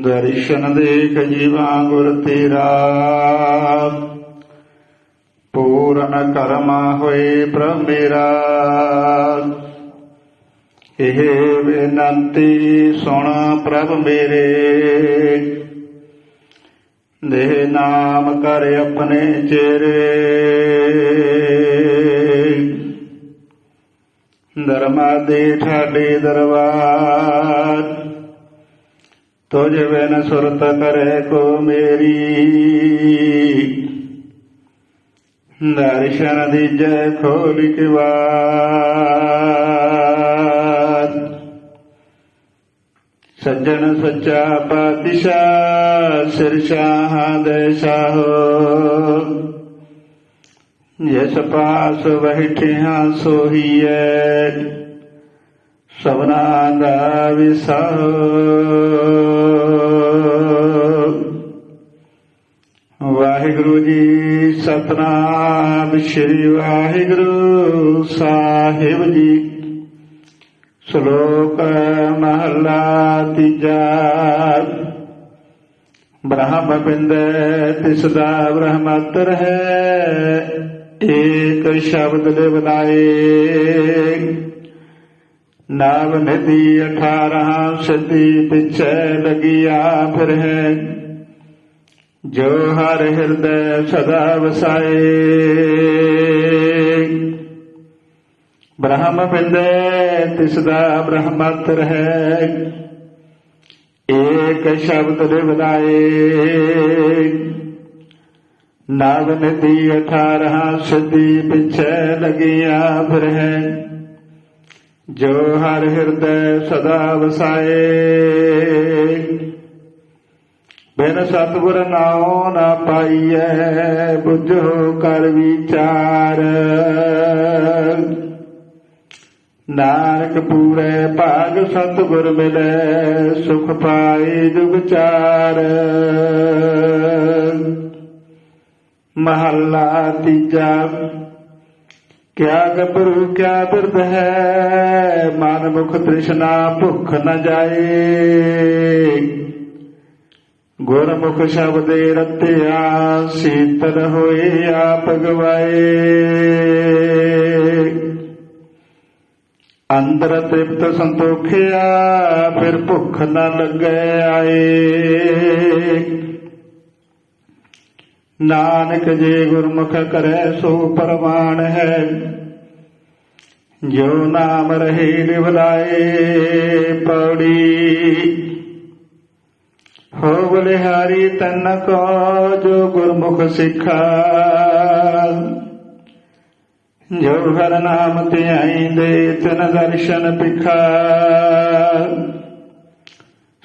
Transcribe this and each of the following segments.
ਦਰਸ਼ਨ ਦੇਖ ਜੀਵਾ ਗੁਰ ਤੇਰਾ। ਪੂਰਨ ਕਰਮਾ ਹੋਏ ਪ੍ਰਭ ਮੇਰਾ। ਇਹ ਬੇਨੰਤੀ ਸੁਣ ਪ੍ਰਭ ਮੇਰੇ। ਦੇ ਨਾਮ ਕਰ ਆਪਣੇ ਚਿਹਰੇ। ਦਰਮਾ ਦੇ ਠਾਡੇ ਦਰਬਾਰ। ਤੁਝ ਬਿਨ ਸੁਰਤ ਕਰੇ ਕੋ ਮੇਰੀ। ਦਰਸ਼ਨ ਦੀਜੈ ਖੋਲ ਕਿਵਾਰ ਸੱਜਣ ਸੱਚਾ ਪਾਤਸ਼ਾਹ ਸਿਰ ਸ਼ਾਹ ਦੇ ਸਾਹੋ। ਜਿਸ ਪਾਸ ਬੈਠਿਆ ਸੋਹੀਐ, ਸਭਨਾ ਦਾ ਵਿਸਾਹ। ਵਾਹਿਗੁਰੂ ਜੀ, ਸਤਨਾਮ ਸ੍ਰੀ ਵਾਹਿਗੁਰੂ ਸਾਹਿਬ ਜੀ। ਸ਼ਲੋਕ ਮਹਲਾ ਤੀਜਾ। ਬ੍ਰਹਮ ਬਿੰਦ ਤਿਸ ਦਾ ਬ੍ਰਹਮਤਰ ਹੈ, ਏਕ ਸ਼ਬਦ ਦੇ ਬਨਾਏ ਨਾਮ ਨਦੀ 18 ਸਦੀ ਪਿਛੇ ਲਗਿਆ ਫਿਰ ਹੈ। ਜੋ ਹਰ ਹਿਰਦੈ ਸਦਾ ਵਸਾਏ। ਬ੍ਰਹਮ ਬਿੰਦੇ, ਤਿਸ ਦਾ ਬ੍ਰਹਮਤਰ ਹੈ ਏਕ ਸ਼ਬਦ ਦੇ ਬਨਾਏ ਨਾਗ ਨਦੀ 18 ਸਦੀ ਪਿਛੇ ਲਗਿਆ ਫਿਰ ਹੈ ਜੋ ਹਰ ਹਿਰਦੈ ਸਦਾ ਵਸਾਏ। ਬਿਨ ਸਤਿਗੁਰ ਨਾਉ ਨਾ ਪਾਈਐ, ਬੁਝੋ ਕਰ ਵਿਚਾਰ। ਨਾਨਕ ਪੂਰੇ ਭਾਗ ਸਤਿਗੁਰ ਮਿਲੇ, ਸੁਖ ਪਾਏ ਜੁਗ ਚਾਰ। ਮਹੱਲਾ ਤੀਜਾ, ਕਿਆ ਗੱਭਰੂ ਕਿਆ ਬਿਰਧ ਹੈ, ਮਨ ਮੁਖ ਤ੍ਰਿਸ਼ਨਾ ਭੁੱਖ ਨ ਜਾਏ। ਗੁਰਮੁਖ ਸ਼ਬਦੇ ਰਤਿਆ, ਸੀਤਲ ਹੋਏ ਆਪ ਗਵਾਏ। ਅੰਦਰ ਤ੍ਰਿਪਤ ਸੰਤੋਖਿਆ, ਫਿਰ ਭੁੱਖ ਨਾ ਲੱਗੇ ਆਏ। ਨਾਨਕ ਜੇ ਗੁਰਮੁਖ ਕਰੈ, ਸੋ ਪਰਮਾਨ ਹੈ। ਜੋ ਨਾਮ ਰਹੇ ਲਿਵਲਾਏ ਪੌੜੀ। ਹੋ ਬਲਿਹਾਰੀ ਤਨ ਕੋ ਜੋ ਗੁਰਮੁਖ ਸਿੱਖਾ। ਜੋ ਹਰ ਨਾਮ ਧਿਆਈ ਦੇ ਤਨ ਦਰਸ਼ਨ ਪਿਖਾ।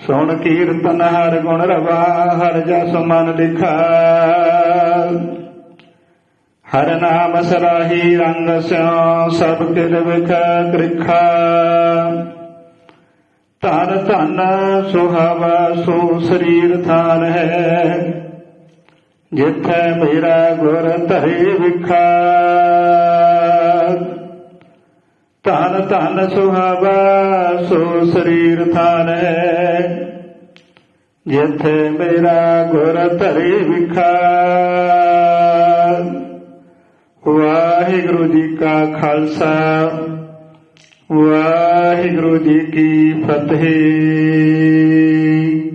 ਸੁਣ ਕੀਰਤਨ ਹਰ ਗੁਣ ਰਵਾ, ਹਰ ਜਸ ਮਨ ਲਿਖਾ। ਹਰ ਨਾਮ ਸਰਾਹੀ ਰੰਗ ਸਿਉ, ਸਭ ਕਿਲ ਵਿਖ ਕ੍ਰਿਖਾ। ਧਨ ਧਨ ਸੁਹਾਵਾ, ਸੋ ਸਰੀਰ ਥਾਨ ਹੈ। ਜਿੱਥੇ ਮੇਰਾ ਗੁਰ ਧਰੇ ਵਿਖਾ। ਧਨ ਧਨ ਸੁਹਾਵਾ, ਸੋ ਸਰੀਰ ਥਾਨ ਹੈ। ਜਿੱਥੇ ਮੇਰਾ ਗੁਰ ਧਰੇ ਵਿਖਾ। ਵਾਹਿਗੁਰੂ ਜੀ ਕਾ ਖਾਲਸਾ। ਵਾਹਿਗੁਰੂ ਜੀ ਕੀ ਫਤਿਹ।